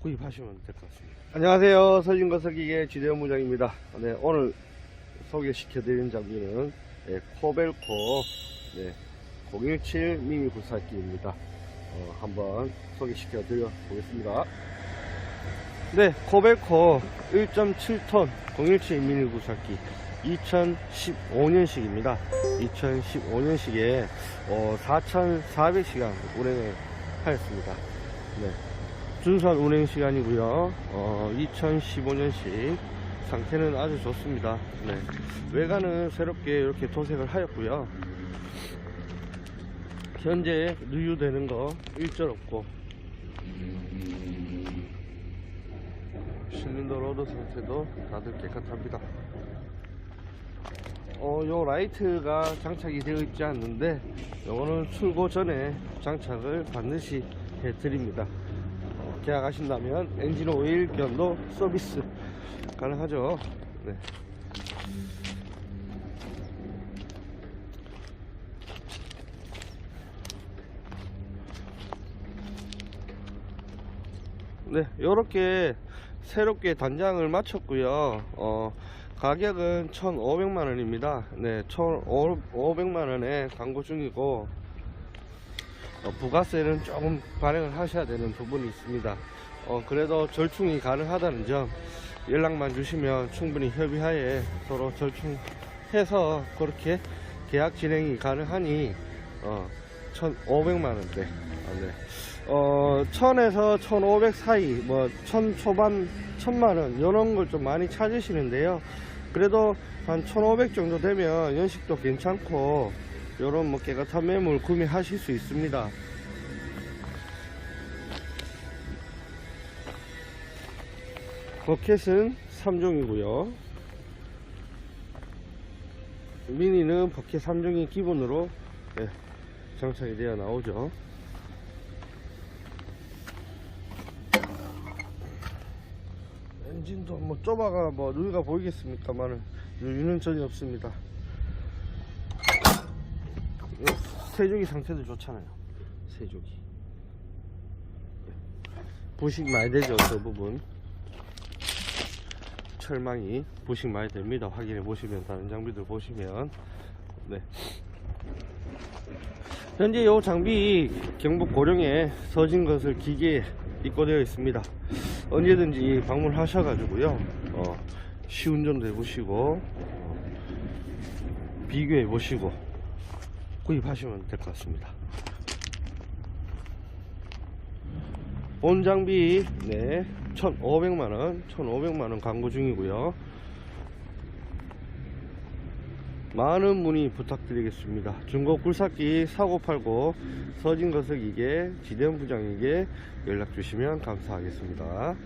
구입하시면 될 것 같습니다. 안녕하세요. 서진거석기계 지대현 무장입니다. 네, 오늘 소개시켜드린 장비는 네, 코벨코 네, 017 미니 굴삭기입니다. 어, 한번 소개시켜 드려 보겠습니다. 네, 코벨코 1.7톤 017 미니 굴삭기 2015년식입니다. 2015년식에 어, 4,400시간 운행을 하였습니다. 네. 준수한 운행 시간이고요. 어, 2015년식 상태는 아주 좋습니다. 네. 외관은 새롭게 이렇게 도색을 하였고요. 현재 누유되는 거 일절 없고 실린더 로드 상태도 다들 깨끗합니다. 어, 요 라이트가 장착이 되어 있지 않는데 요거는 출고 전에 장착을 반드시 해드립니다. 어, 계약하신다면 엔진 오일 견도 서비스 가능하죠. 네. 네, 요렇게 새롭게 단장을 마쳤고요. 어, 가격은 1,500만 원입니다. 네, 1,500만 원에 광고 중이고 어, 부가세는 조금 발행을 하셔야 되는 부분이 있습니다. 어, 그래도 절충이 가능하다는 점 연락만 주시면 충분히 협의하에 서로 절충해서 그렇게 계약 진행이 가능하니 어, 1,500만 원대. 아, 네. 어, 1000에서 1500 사이, 뭐, 1000 초반, 1000만 원, 이런 걸 좀 많이 찾으시는데요. 그래도 한 1500 정도 되면 연식도 괜찮고, 요런 뭐 깨끗한 매물 구매하실 수 있습니다. 버켓은 3종이고요. 미니는 버켓 3종이 기본으로 네, 장착이 되어 나오죠. 엔진도 뭐 좁아가 뭐 누이가 보이겠습니까만은 누이는 전혀 없습니다. 네, 세조기 상태도 좋잖아요. 세조기. 네. 부식 많이 되죠, 저 부분. 철망이 부식 많이 됩니다. 확인해 보시면 다른 장비들 보시면 네. 현재 이 장비 경북 고령에 서진 것을 기계에 입고되어 있습니다. 언제든지 방문하셔 가지고요. 어, 시운전도 해보시고 어, 비교해 보시고 구입하시면 될 것 같습니다. 본 장비 네 1,500만원 1,500만원 광고 중이고요 많은 문의 부탁드리겠습니다. 중고 굴삭기 사고 팔고 서진 거석이게 지대현 부장에게 연락 주시면 감사하겠습니다